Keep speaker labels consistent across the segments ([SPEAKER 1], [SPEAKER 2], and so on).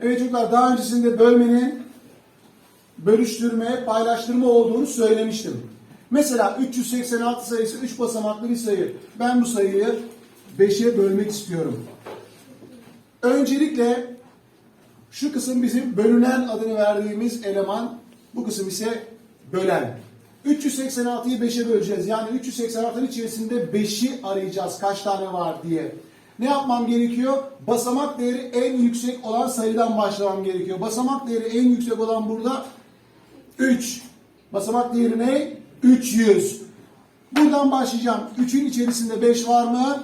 [SPEAKER 1] Evet çocuklar daha öncesinde bölmenin bölüştürme, paylaştırma olduğunu söylemiştim. Mesela 386 sayısı 3 basamaklı bir sayı. Ben bu sayıyı 5'e bölmek istiyorum. Öncelikle şu kısım bizim bölünen adını verdiğimiz eleman. Bu kısım ise bölen. 386'yı 5'e böleceğiz. Yani 386'nın içerisinde 5'i arayacağız kaç tane var diye. Ne yapmam gerekiyor? Basamak değeri en yüksek olan sayıdan başlamam gerekiyor. Basamak değeri en yüksek olan burada 3. Basamak değeri ne? 300. Buradan başlayacağım. 3'ün içerisinde 5 var mı?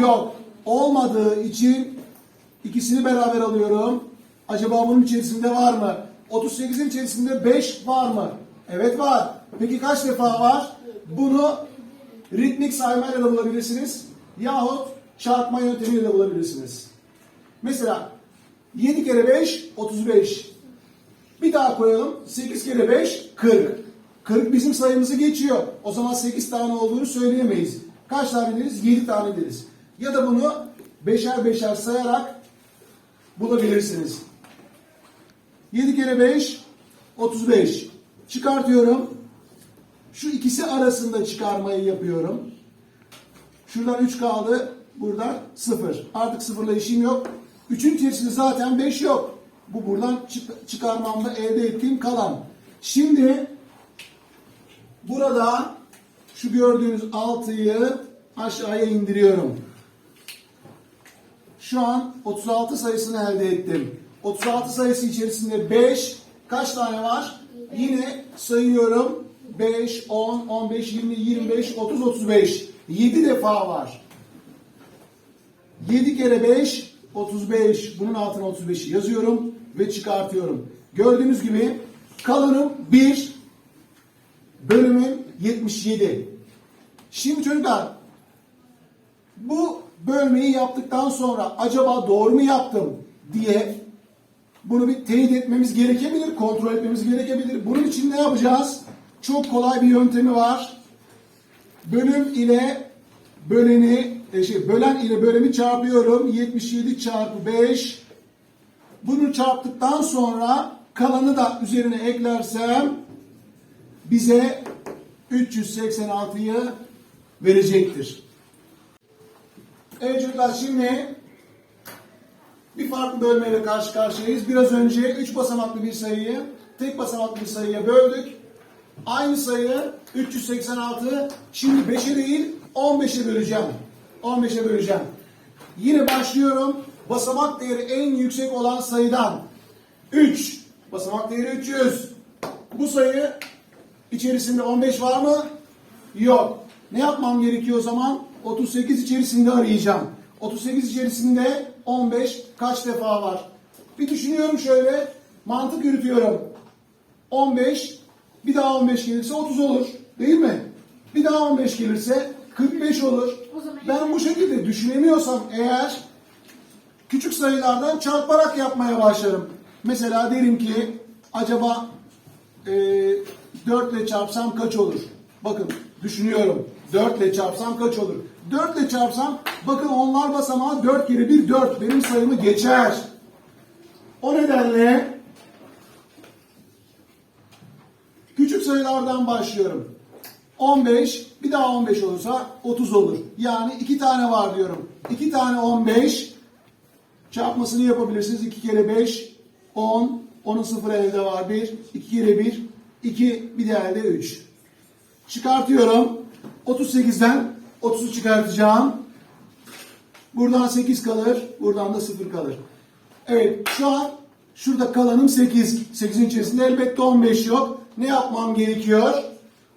[SPEAKER 1] Yok. Olmadığı için ikisini beraber alıyorum. Acaba bunun içerisinde var mı? 38'in içerisinde 5 var mı? Evet var. Peki kaç defa var? Bunu ritmik saymayla da bulabilirsiniz. Yahut çarpma yöntemiyle bulabilirsiniz. Mesela 7 kere 5 35. Bir daha koyalım. 8 kere 5 40. 40 bizim sayımızı geçiyor. O zaman 8 tane olduğunu söyleyemeyiz. Kaç tane deriz? 7 tane deriz. Ya da bunu beşer beşer sayarak bulabilirsiniz. 7 kere 5 35. Çıkartıyorum. Şu ikisi arasında çıkarmayı yapıyorum. Şuradan 3 kaldı. Buradan 0. Artık sıfırla işim yok. 3'ün içerisinde zaten 5 yok. Bu buradan çık- çıkarmamda elde ettiğim kalan. Şimdi buradan şu gördüğünüz 6'yı aşağıya indiriyorum. Şu an 36 sayısını elde ettim. 36 sayısı içerisinde 5 kaç tane var? Yine sayıyorum. 5, 10, 15, 20, 25, 30, 35. 7 defa var. 7 kere 5, 35. Bunun altına 35'i yazıyorum ve çıkartıyorum. Gördüğünüz gibi kalanım 1, bölümün 77. Şimdi çocuklar bu bölmeyi yaptıktan sonra acaba doğru mu yaptım diye bunu bir teyit etmemiz gerekebilir, kontrol etmemiz gerekebilir. Bunun için ne yapacağız? Çok kolay bir yöntemi var. Bölüm ile böleni, e, şey, bölen ile bölemi çarpıyorum. 77 çarpı 5. Bunu çarptıktan sonra kalanı da üzerine eklersem bize 386'yı verecektir. Evet çocuklar şimdi bir farklı bölmeyle karşı karşıyayız. Biraz önce 3 basamaklı bir sayıyı tek basamaklı bir sayıya böldük. Aynı sayı 386 şimdi 5'e değil 15'e böleceğim. 15'e böleceğim. Yine başlıyorum. Basamak değeri en yüksek olan sayıdan 3. Basamak değeri 300. Bu sayı içerisinde 15 var mı? Yok. Ne yapmam gerekiyor o zaman? 38 içerisinde arayacağım. 38 içerisinde 15 kaç defa var? Bir düşünüyorum şöyle. Mantık yürütüyorum. 15 bir daha 15 gelirse 30 olur. Değil mi? Bir daha 15 gelirse 45 olur. Ben bu şekilde düşünemiyorsam eğer küçük sayılardan çarparak yapmaya başlarım. Mesela derim ki acaba e, 4 ile çarpsam kaç olur? Bakın düşünüyorum. 4 ile çarpsam kaç olur? 4 ile çarpsam bakın onlar basamağı 4 kere 1 4 benim sayımı geçer. O nedenle küçük sayılardan başlıyorum. 15 bir daha 15 olursa 30 olur. Yani 2 tane var diyorum. 2 tane 15 çarpmasını yapabilirsiniz. 2 kere 5 10 10'un sıfır elde var. 1 2 kere 1 2 bir de elde 3 çıkartıyorum. 38'den 30'u çıkartacağım. Buradan 8 kalır buradan da 0 kalır. Evet şu an şurada kalanım 8 8'in içerisinde elbette 15 yok. Ne yapmam gerekiyor?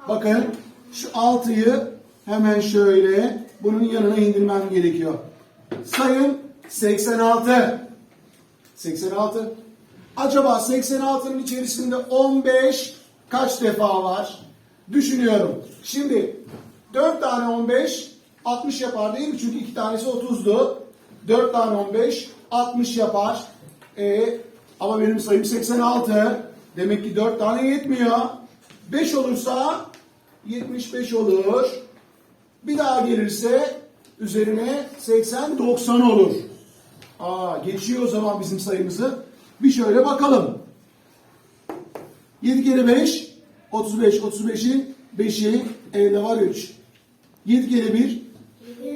[SPEAKER 1] Bakın şu 6'yı hemen şöyle bunun yanına indirmem gerekiyor sayın 86 86. Acaba 86'nın içerisinde 15 kaç defa var? Düşünüyorum. Şimdi 4 tane 15 60 yapar değil mi? Çünkü 2 tanesi 30'du. 4 tane 15 60 yapar. E, ama benim sayım 86. Demek ki 4 tane yetmiyor. 5 olursa 75 olur. Bir daha gelirse üzerine 80 90 olur. Aa, geçiyor o zaman bizim sayımızı. Bir şöyle bakalım. 7 kere 5 35 35'in 5'i elde var 3. 7 kere 1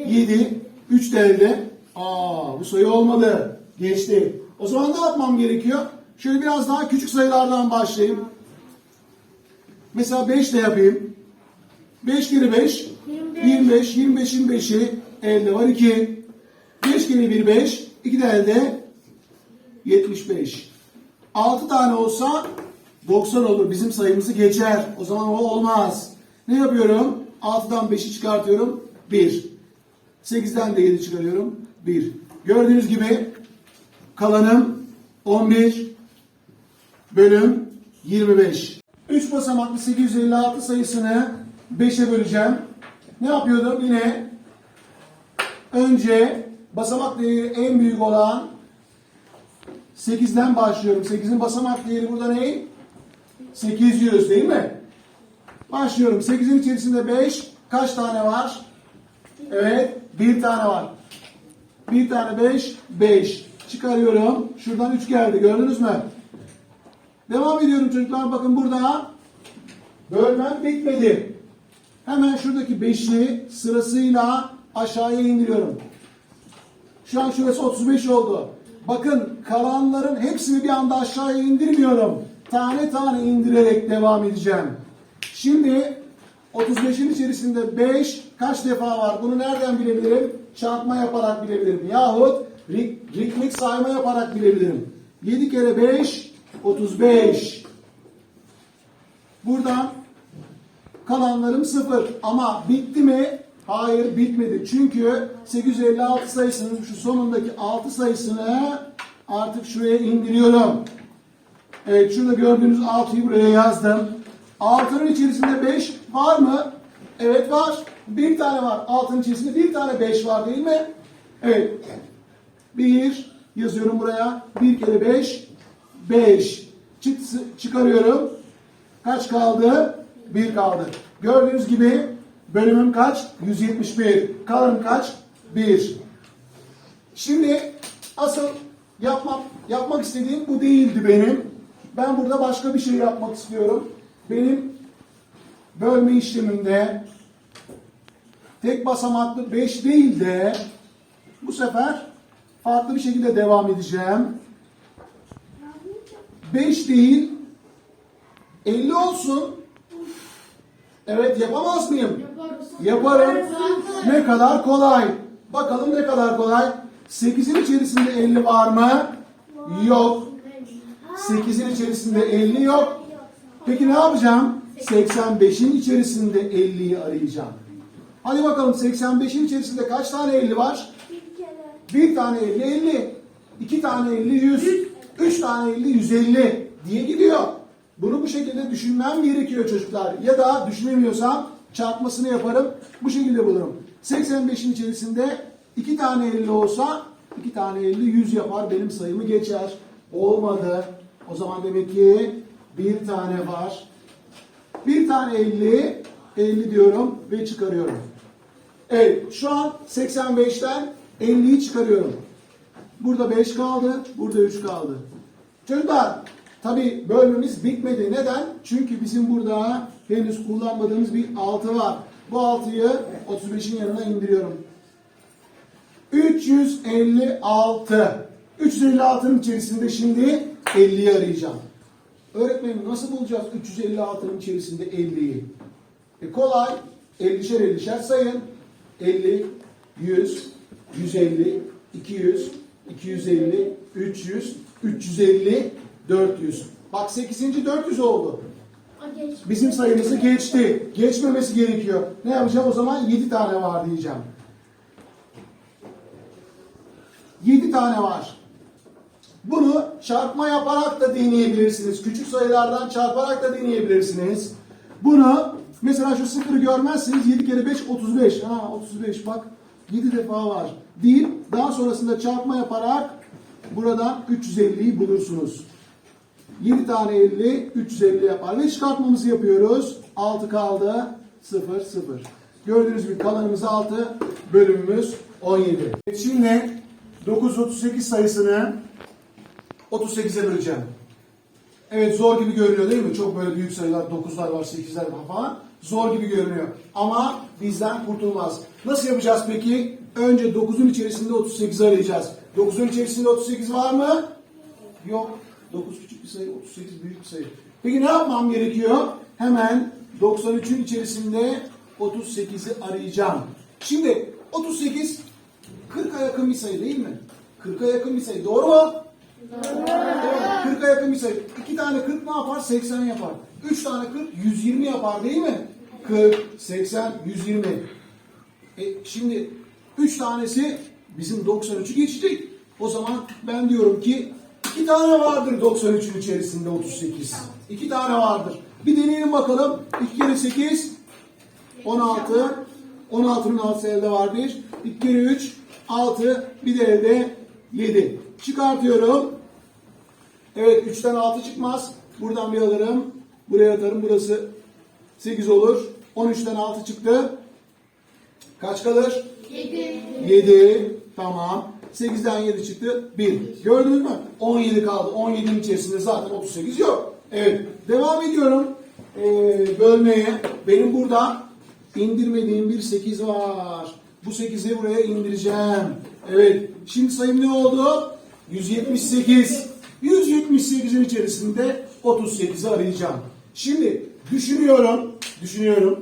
[SPEAKER 1] 7 3 de elde. Aa bu sayı olmadı. Geçti. O zaman ne yapmam gerekiyor? Şöyle biraz daha küçük sayılardan başlayayım. Mesela 5 de yapayım. 5 kere 5 25 25'in 5'i elde var 2. 5 kere 1 5 2 de elde 75. 6 tane olsa 90 olur. Bizim sayımızı geçer. O zaman o olmaz. Ne yapıyorum? 6'dan 5'i çıkartıyorum. 1. 8'den de 7 çıkarıyorum. 1. Gördüğünüz gibi kalanım 11 bölüm 25. 3 basamaklı 856 sayısını 5'e böleceğim. Ne yapıyordum? Yine önce basamak değeri en büyük olan 8'den başlıyorum. 8'in basamak değeri burada ne? 800 değil mi? Başlıyorum. 8'in içerisinde 5 kaç tane var? Evet, bir tane var. Bir tane 5, 5. Çıkarıyorum. Şuradan 3 geldi. Gördünüz mü? Devam ediyorum çocuklar. Bakın burada bölmem bitmedi. Hemen şuradaki 5'i sırasıyla aşağıya indiriyorum. Şu an şurası 35 oldu. Bakın kalanların hepsini bir anda aşağıya indirmiyorum. Tane tane indirerek devam edeceğim. Şimdi 35'in içerisinde 5 kaç defa var? Bunu nereden bilebilirim? Çarpma yaparak bilebilirim. Yahut rit- ritmik sayma yaparak bilebilirim. 7 kere 5 35. Buradan kalanlarım 0. Ama bitti mi? Hayır bitmedi. Çünkü 856 sayısının şu sonundaki 6 sayısını artık şuraya indiriyorum. Evet şurada gördüğünüz 6'yı buraya yazdım. 6'nın içerisinde 5 var mı? Evet var. Bir tane var. 6'nın içerisinde bir tane 5 var değil mi? Evet. 1 yazıyorum buraya. 1 kere 5 5. Çık, çıkarıyorum. Kaç kaldı? 1 kaldı. Gördüğünüz gibi bölümüm kaç? 171. Kalanım kaç? 1. Şimdi asıl yapmak yapmak istediğim bu değildi benim. Ben burada başka bir şey yapmak istiyorum. Benim bölme işlemimde tek basamaklı 5 değil de bu sefer farklı bir şekilde devam edeceğim. 5 değil 50 olsun. Evet yapamaz mıyım? Yaparım. Ne kadar kolay. Bakalım ne kadar kolay. 8'in içerisinde 50 var mı? Yok. 8'in içerisinde 50 yok. Peki ne yapacağım? 85'in içerisinde 50'yi arayacağım. Hadi bakalım 85'in içerisinde kaç tane 50 var? Bir tane 50 50. iki tane 50 100. Üç tane 50 150 diye gidiyor. Bunu bu şekilde düşünmem gerekiyor çocuklar. Ya da düşünemiyorsam çarpmasını yaparım. Bu şekilde bulurum. 85'in içerisinde iki tane 50 olsa iki tane 50 100 yapar. Benim sayımı geçer. Olmadı. O zaman demek ki bir tane var. Bir tane 50 50 diyorum ve çıkarıyorum. Evet şu an 85'ten 50'yi çıkarıyorum. Burada 5 kaldı, burada 3 kaldı. Çocuklar, tabi bölmemiz bitmedi. Neden? Çünkü bizim burada henüz kullanmadığımız bir 6 var. Bu 6'yı 35'in yanına indiriyorum. 356. 356'nın içerisinde şimdi 50'yi arayacağım. Öğretmenim nasıl bulacağız 356'nın içerisinde 50'yi? E kolay. 50'şer 50'şer sayın. 50, 100, 150, 200, 250, 300, 350, 400. Bak 8. 400 oldu. Bizim sayımızı geçti. Geçmemesi gerekiyor. Ne yapacağım o zaman? 7 tane var diyeceğim. 7 tane var. Bunu çarpma yaparak da deneyebilirsiniz. Küçük sayılardan çarparak da deneyebilirsiniz. Bunu mesela şu sıfırı görmezseniz 7 kere 5 35. Ha 35 bak 7 defa var. Deyip daha sonrasında çarpma yaparak buradan 350'yi bulursunuz. 7 tane 50 350 yapar. Ve çıkartmamızı yapıyoruz. 6 kaldı. 0 0. Gördüğünüz gibi kalanımız 6. Bölümümüz 17. Şimdi 938 sayısını 38'e böleceğim. Evet zor gibi görünüyor değil mi? Çok böyle büyük sayılar, 9'lar var, 8'ler var falan. Zor gibi görünüyor. Ama bizden kurtulmaz. Nasıl yapacağız peki? Önce 9'un içerisinde 38'i arayacağız. 9'un içerisinde 38 var mı? Yok. 9 küçük bir sayı, 38 büyük bir sayı. Peki ne yapmam gerekiyor? Hemen 93'ün içerisinde 38'i arayacağım. Şimdi 38 40'a yakın bir sayı değil mi? 40'a yakın bir sayı. Doğru mu? Doğru. 40'a yakın bir sayı. 2 tane 40 ne yapar? 80 yapar. 3 tane 40 120 yapar değil mi? 40, 80, 120. E, şimdi 3 tanesi bizim 93'ü geçecek. O zaman ben diyorum ki 2 tane vardır 93'ün içerisinde 38. 2 tane vardır. Bir deneyelim bakalım. 2 kere 8 16. 16'nın altısı elde var 1. 2 kere 3 6. Bir de elde 7. Çıkartıyorum. Evet 3'ten 6 çıkmaz. Buradan bir alırım. Buraya atarım. Burası 8 olur. 13'ten 6 çıktı. Kaç kalır? 7. 7. Tamam. 8'den 7 çıktı. 1. Gördünüz mü? 17 kaldı. 17'nin içerisinde zaten 38 yok. Evet. Devam ediyorum. Ee, bölmeye. Benim burada indirmediğim bir 8 var. Bu 8'i buraya indireceğim. Evet. Şimdi sayım ne oldu? 178. 178'in içerisinde 38'i arayacağım. Şimdi düşünüyorum. Düşünüyorum.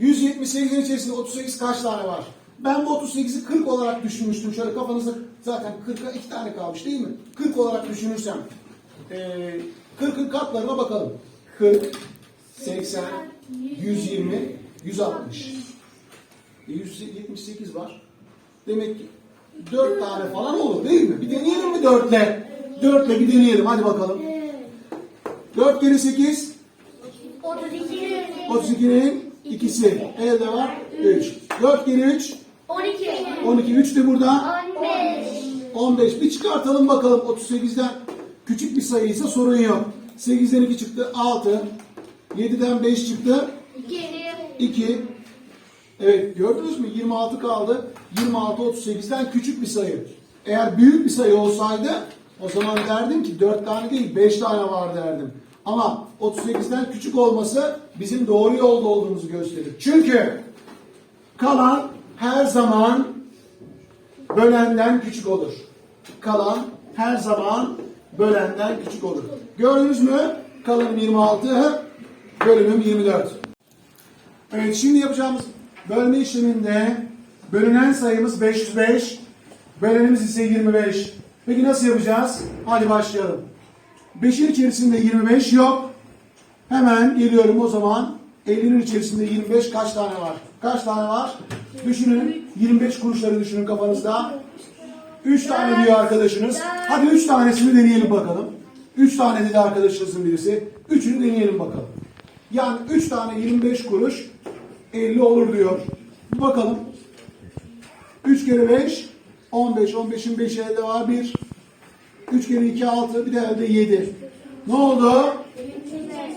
[SPEAKER 1] 178'in içerisinde 38 kaç tane var? Ben bu 38'i 40 olarak düşünmüştüm. Şöyle kafanızda zaten 40'a 2 tane kalmış değil mi? 40 olarak düşünürsem. Ee, 40'ın katlarına bakalım. 40, 80, 120, 160. E, 178 var. Demek ki 4 tane falan olur değil mi? Bir deneyelim mi 4'le? 4'le bir deneyelim hadi bakalım. 4 kere 8,
[SPEAKER 2] 32,
[SPEAKER 1] 32'nin ikisi. Elde var 3. 4 kere 3,
[SPEAKER 2] 12,
[SPEAKER 1] 12. 3 de burada.
[SPEAKER 2] 15,
[SPEAKER 1] 15. Bir çıkartalım bakalım 38'den. Küçük bir sayıysa sorun yok. 8'den 2 çıktı 6. 7'den 5 çıktı
[SPEAKER 2] 2,
[SPEAKER 1] 2. Evet gördünüz mü? 26 kaldı. 26 38'den küçük bir sayı. Eğer büyük bir sayı olsaydı o zaman derdim ki 4 tane değil 5 tane var derdim. Ama 38'den küçük olması bizim doğru yolda olduğumuzu gösterir. Çünkü kalan her zaman bölenden küçük olur. Kalan her zaman bölenden küçük olur. Gördünüz mü? Kalanım 26, bölümüm 24. Evet şimdi yapacağımız bölme işleminde bölünen sayımız 505, bölenimiz ise 25. Peki nasıl yapacağız? Hadi başlayalım. 5'in içerisinde 25 yok. Hemen geliyorum o zaman. 50'nin içerisinde 25 kaç tane var? Kaç tane var? Düşünün. 25 kuruşları düşünün kafanızda. 3 tane diyor arkadaşınız. Hadi 3 tanesini deneyelim bakalım. 3 tane dedi arkadaşınızın birisi. 3'ünü deneyelim bakalım. Yani 3 tane 25 kuruş 50 olur diyor. Bakalım. 3 kere 5 15. 15'in 5'i elde var 1. 3 kere 2 6 bir de elde 7. Ne oldu?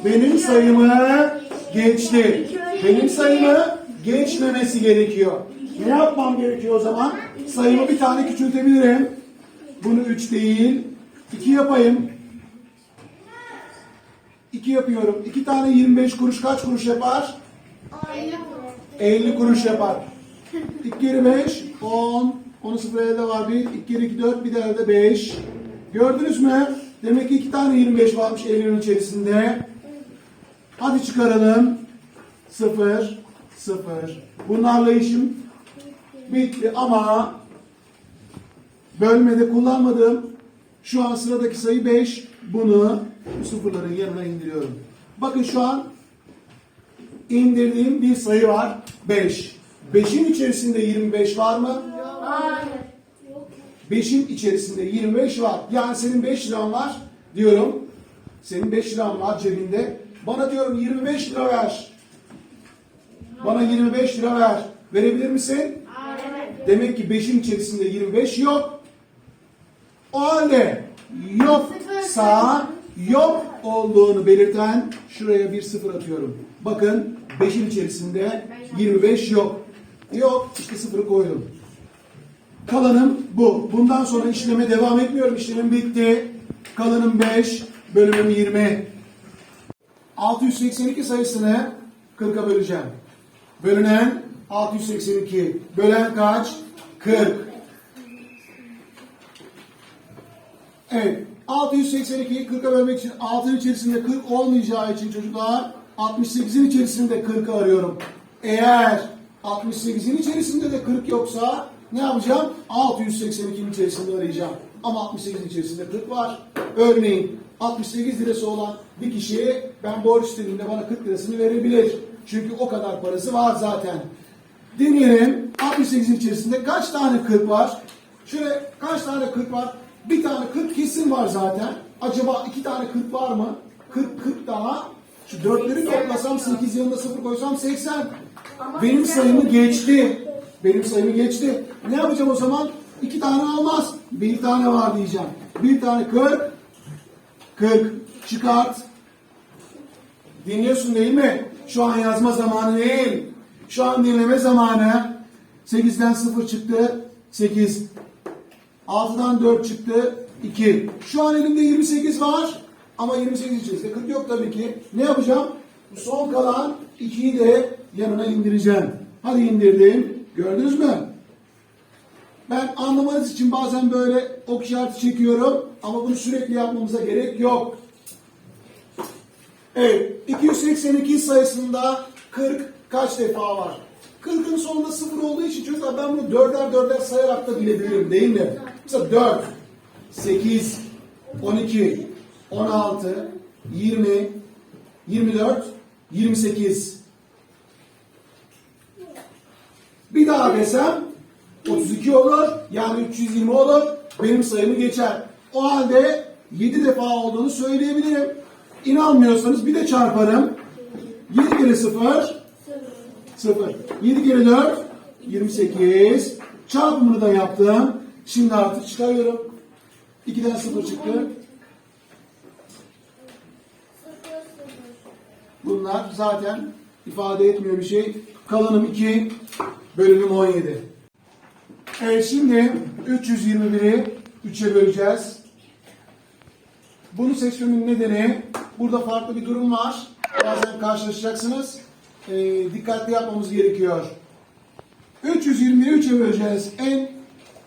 [SPEAKER 1] Benim sayımı geçti. Benim sayımı geçmemesi gerekiyor. Ne yapmam gerekiyor o zaman? Sayımı bir tane küçültebilirim. Bunu 3 değil. 2 yapayım. 2 yapıyorum. 2 tane 25 kuruş kaç kuruş yapar? 50 kuruş yapar. 2 kere 5 10. Onu sıfır elde var 1. 2 kere 2 4 bir de elde 5. Gördünüz mü? Demek ki 2 tane 25 varmış 50'nin içerisinde. Hadi çıkaralım. 0 0. Bunlarla işim bitti ama bölmede kullanmadığım şu an sıradaki sayı 5. Bunu bu sıfırların yanına indiriyorum. Bakın şu an indirdiğim bir sayı var. 5. 5'in içerisinde 25 var mı?
[SPEAKER 2] Hayır.
[SPEAKER 1] 5'in içerisinde 25 var. Yani senin 5 liran var diyorum. Senin 5 liran var cebinde. Bana diyorum 25 lira ver. Bana 25 lira ver. Verebilir misin? Demek ki 5'in içerisinde 25 yok. O halde yoksa yok olduğunu belirten şuraya bir sıfır atıyorum. Bakın 5'in içerisinde 25 yok. Yok işte sıfırı koydum. Kalanım bu. Bundan sonra işleme devam etmiyorum. İşlemim bitti. Kalanım 5, bölümüm 20. 682 sayısını 40'a böleceğim. Bölünen 682. Bölen kaç? 40. Evet. 682'yi 40'a bölmek için 6'nın içerisinde 40 olmayacağı için çocuklar 68'in içerisinde 40'ı arıyorum. Eğer 68'in içerisinde de 40 yoksa ne yapacağım? 682'nin içerisinde arayacağım. Ama 68'in içerisinde 40 var. Örneğin 68 lirası olan bir kişiye ben borç istediğimde bana 40 lirasını verebilir. Çünkü o kadar parası var zaten. Deneyelim. 68'in içerisinde kaç tane 40 var? Şöyle kaç tane 40 var? Bir tane 40 kesin var zaten. Acaba iki tane 40 var mı? 40 40 daha. Şu dörtleri toplasam 8 yanında 0 koysam 80. Benim sayımı geçti. Benim sayımı geçti. Ne yapacağım o zaman? İki tane olmaz. Bir tane var diyeceğim. Bir tane 40. 40. Çıkart. Dinliyorsun değil mi? Şu an yazma zamanı değil. Şu an dinleme zamanı. 8'den 0 çıktı. 8. 6'dan 4 çıktı. 2. Şu an elimde 28 var. Ama 28 içerisinde 40 yok tabii ki. Ne yapacağım? Bu son kalan 2'yi de yanına indireceğim. Hadi indirdim. Gördünüz mü? Ben anlamanız için bazen böyle ok işareti çekiyorum. Ama bunu sürekli yapmamıza gerek yok. Evet, 282 sayısında 40 kaç defa var? 40'ın sonunda 0 olduğu için çocuklar ben bunu dörder dörder sayarak da bilebilirim değil mi? Mesela 4, 8, 12, 16, 20, 24, 28. Bir daha desem 32 olur. Yani 320 olur. Benim sayımı geçer. O halde 7 defa olduğunu söyleyebilirim. İnanmıyorsanız bir de çarparım. 7 kere 0 0. 7 kere 4 28. Çarpımını da yaptım. Şimdi artık çıkarıyorum. 2'den 0 çıktı. Bunlar zaten ifade etmiyor bir şey. Kalanım 2, bölümüm 17. Evet şimdi 321'i 3'e böleceğiz. Bunu seçmemin nedeni burada farklı bir durum var. Bazen karşılaşacaksınız. Ee, dikkatli yapmamız gerekiyor. 321'i 3'e böleceğiz. En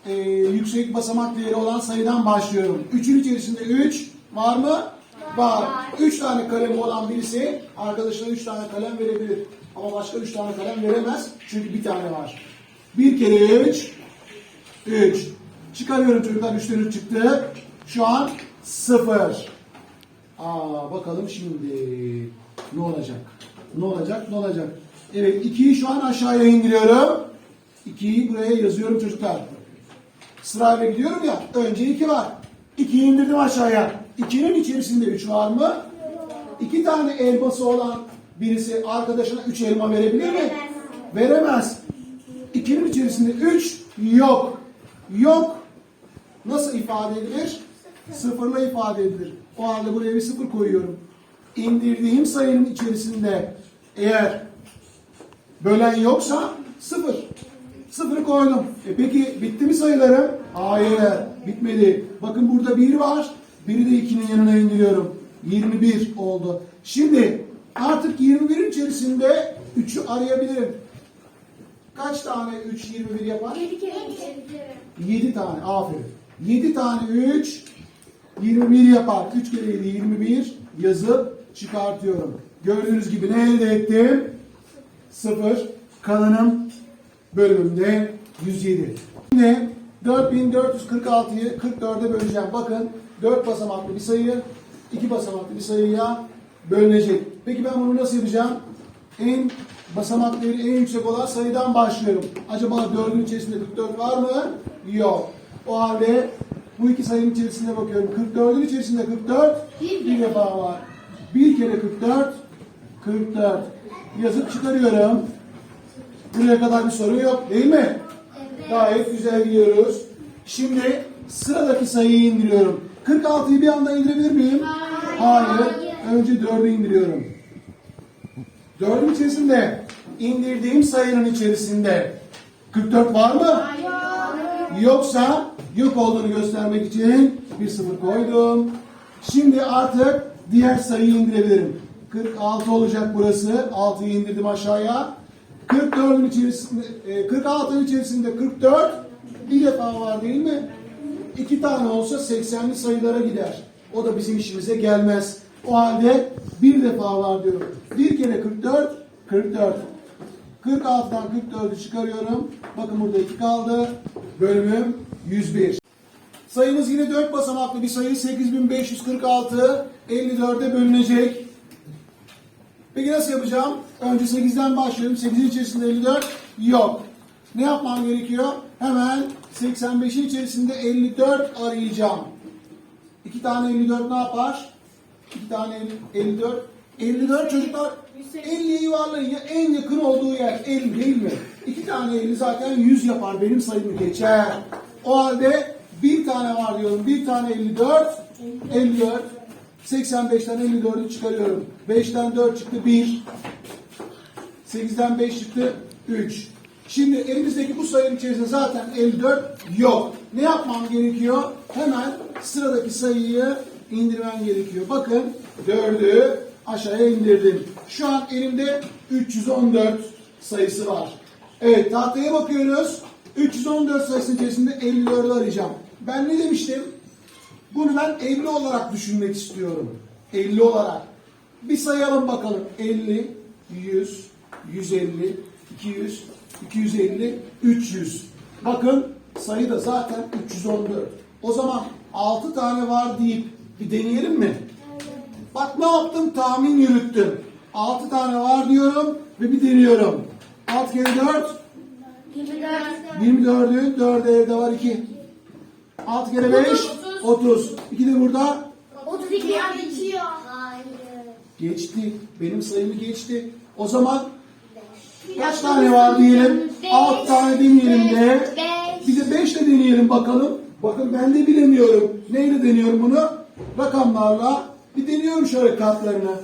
[SPEAKER 1] e, yüksek basamak değeri olan sayıdan başlıyorum. 3'ün içerisinde 3 var mı? Var. 3 tane kalemi olan birisi arkadaşına 3 tane kalem verebilir. Ama başka 3 tane kalem veremez. Çünkü bir tane var. 1 kere 3 3. Çıkarıyorum çocuklar 3'ten 3 çıktı. Şu an 0. Aa bakalım şimdi ne olacak? Ne olacak? Ne olacak? Evet 2'yi şu an aşağıya indiriyorum. 2'yi buraya yazıyorum çocuklar. Sırayla gidiyorum ya. Önce 2 var. 2'yi indirdim aşağıya. 2'nin içerisinde 3 var mı? 2 tane elması olan birisi arkadaşına 3 elma verebilir mi? Veremez. 2'nin içerisinde 3 yok. Yok. Nasıl ifade edilir? Sıfırla ifade edilir. O halde buraya bir sıfır koyuyorum. İndirdiğim sayının içerisinde eğer bölen yoksa sıfır. Sıfırı koydum. E peki bitti mi sayılarım? Hayır. Bitmedi. Bakın burada bir var. Biri de 2'nin yanına indiriyorum. 21 oldu. Şimdi artık 21'in içerisinde 3'ü arayabilirim. Kaç tane 3 21 yapar?
[SPEAKER 2] 7 kere
[SPEAKER 1] 7 tane. Aferin. 7 tane 3 21 yapar. 3 kere 7 21 yazıp çıkartıyorum. Gördüğünüz gibi ne elde ettim? 0. Kalanım bölümümde 107. Şimdi 4446'yı 44'e böleceğim. Bakın 4 basamaklı bir sayı 2 basamaklı bir sayıya bölünecek. Peki ben bunu nasıl yapacağım? En basamak değeri en yüksek olan sayıdan başlıyorum. Acaba 4'ün içerisinde 44 var mı? Yok. O halde bu iki sayının içerisine bakıyorum. 44'ün içerisinde 44 bir defa var. Bir kere 44 44 yazıp çıkarıyorum. Buraya kadar bir sorun yok değil mi? Gayet güzel gidiyoruz. Şimdi sıradaki sayıyı indiriyorum. 46'yı bir anda indirebilir miyim? Hayır. Önce 4'ü indiriyorum. 4'ün içerisinde indirdiğim sayının içerisinde 44 var mı? Yoksa yok olduğunu göstermek için bir sıfır koydum. Şimdi artık diğer sayıyı indirebilirim. 46 olacak burası. 6'yı indirdim aşağıya. 44'ün içerisinde, e, 46'ın içerisinde 44 bir defa var değil mi? İki tane olsa 80'li sayılara gider. O da bizim işimize gelmez. O halde bir defa var diyorum. Bir kere 44, 44. 46'dan 44'ü çıkarıyorum. Bakın burada 2 kaldı. Bölümüm 101. Sayımız yine 4 basamaklı bir sayı. 8546 54'e bölünecek. Peki nasıl yapacağım? Önce 8'den başlıyorum. 8'in içerisinde 54 yok. Ne yapmam gerekiyor? Hemen 85'in içerisinde 54 arayacağım. İki tane 54 ne yapar? İki tane 54. 54 çocuklar 50'ye yuvarlayın ya en yakın olduğu yer 50 değil mi? İki tane 50 zaten 100 yapar benim sayımı geçer. O halde bir tane var diyorum. Bir tane 54 54 85'ten 54'ü çıkarıyorum. 5'ten 4 çıktı 1. 8'den 5 çıktı 3. Şimdi elimizdeki bu sayının içerisinde zaten 54 yok. Ne yapmam gerekiyor? Hemen sıradaki sayıyı indirmem gerekiyor. Bakın 4'ü aşağıya indirdim. Şu an elimde 314 sayısı var. Evet tahtaya bakıyoruz. 314 sayısının içerisinde 54'ü arayacağım. Ben ne demiştim? Bunu ben 50 olarak düşünmek istiyorum. 50 olarak. Bir sayalım bakalım. 50, 100, 150, 200, 250, 300. Bakın sayı da zaten 314. O zaman 6 tane var deyip bir deneyelim mi? Bak ne yaptım? Tahmin yürüttüm. 6 tane var diyorum ve bir deniyorum. 6 kere 4,
[SPEAKER 2] 24.
[SPEAKER 1] 24'ün 4'e evde var 2. 6 kere 5, 30. 2 de burada
[SPEAKER 2] 32 yani geçiyor. Hayır.
[SPEAKER 1] geçti. Benim sayımı geçti. O zaman kaç tane var diyelim? 6 tane deneyelim de.
[SPEAKER 2] Beş.
[SPEAKER 1] Bir de 5 de deneyelim bakalım. Bakın ben de bilemiyorum. Neyle deniyorum bunu? Rakamlarla. Bir deniyorum şöyle katlarını.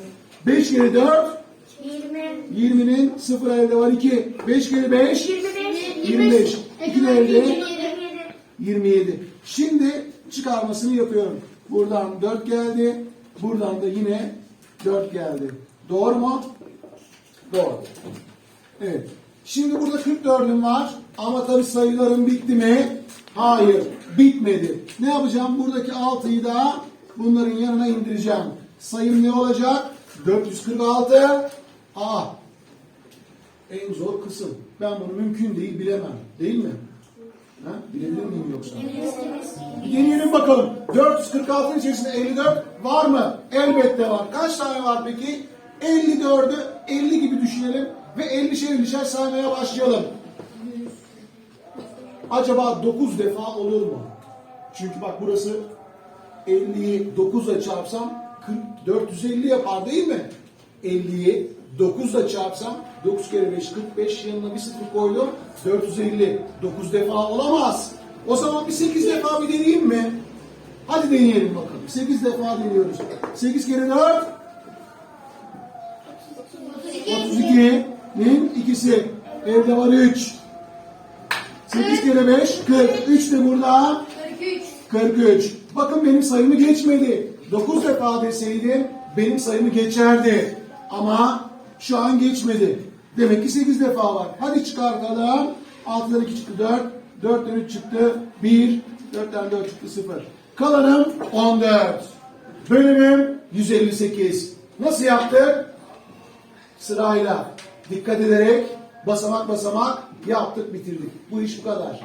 [SPEAKER 1] 5 kere 4,
[SPEAKER 2] 20.
[SPEAKER 1] 20'nin 0 elde var 2. 5 kere 5,
[SPEAKER 2] 25.
[SPEAKER 1] 25. 2 de elde
[SPEAKER 2] 27.
[SPEAKER 1] 27. Şimdi çıkarmasını yapıyorum. Buradan 4 geldi. Buradan da yine 4 geldi. Doğru mu? Doğru. Evet. Şimdi burada 44'üm var. Ama tabii sayılarım bitti mi? Hayır. Bitmedi. Ne yapacağım? Buradaki 6'yı da bunların yanına indireceğim. Sayım ne olacak? 446. A. En zor kısım. Ben bunu mümkün değil bilemem. Değil mi? Ha? Bilebilir miyim yoksa? Bir deneyelim bakalım. 446'ın içerisinde 54 var mı? Elbette var. Kaç tane var peki? 54'ü 50 gibi düşünelim ve 50'şer 50'şer saymaya başlayalım. Acaba 9 defa olur mu? Çünkü bak burası 50'yi 9 ile çarpsam 40, 450 yapar değil mi? 50'yi 9 ile çarpsam 9 kere 5 45 yanına bir sıfır koydum 450 9 defa olamaz. O zaman bir 8 defa bir deneyeyim mi? Hadi deneyelim bakalım. 8 defa deniyoruz. 8 kere 4 32'nin ikisi. Evde var 3. 8 kere 5 40. 3 de burada
[SPEAKER 2] 43.
[SPEAKER 1] 43. Bakın benim sayımı geçmedi. 9 defa deseydim benim sayımı geçerdi. Ama şu an geçmedi. Demek ki 8 defa var. Hadi çıkartalım. 6'dan 2 çıktı 4. 4'ten 3 çıktı 1. 4'ten 4 çıktı 0. Kalanım 14. Bölümüm 158. Nasıl yaptık? Sırayla dikkat ederek basamak basamak yaptık bitirdik. Bu iş bu kadar.